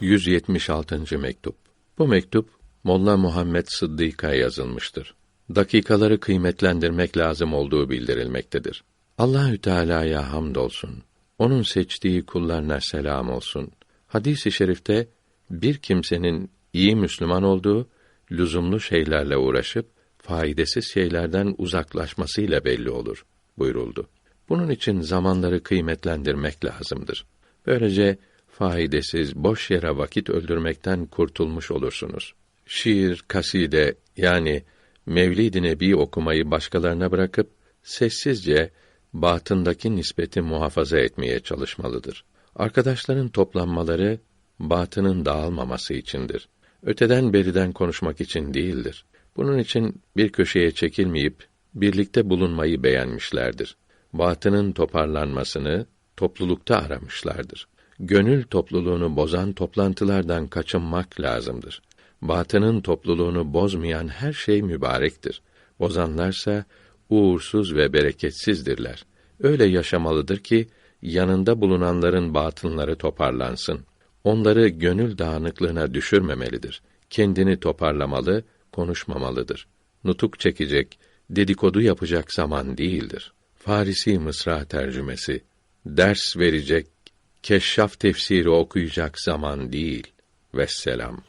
176. mektup. Bu mektup Molla Muhammed Sıddık'a yazılmıştır. Dakikaları kıymetlendirmek lazım olduğu bildirilmektedir. Allahü Teala'ya hamdolsun. Onun seçtiği kullarına selam olsun. Hadis-i şerifte bir kimsenin iyi Müslüman olduğu lüzumlu şeylerle uğraşıp faydasız şeylerden uzaklaşmasıyla belli olur buyuruldu. Bunun için zamanları kıymetlendirmek lazımdır. Böylece faydasız, boş yere vakit öldürmekten kurtulmuş olursunuz. Şiir, kaside yani Mevlid-i Nebi okumayı başkalarına bırakıp sessizce batındaki nispeti muhafaza etmeye çalışmalıdır. Arkadaşların toplanmaları batının dağılmaması içindir. Öteden beriden konuşmak için değildir. Bunun için bir köşeye çekilmeyip birlikte bulunmayı beğenmişlerdir. Batının toparlanmasını toplulukta aramışlardır. Gönül topluluğunu bozan toplantılardan kaçınmak lazımdır. Batının topluluğunu bozmayan her şey mübarektir. Bozanlarsa uğursuz ve bereketsizdirler. Öyle yaşamalıdır ki yanında bulunanların batınları toparlansın. Onları gönül dağınıklığına düşürmemelidir. Kendini toparlamalı, konuşmamalıdır. Nutuk çekecek, dedikodu yapacak zaman değildir. Farisi Mısra tercümesi ders verecek, keşşaf tefsiri okuyacak zaman değil. Vesselam.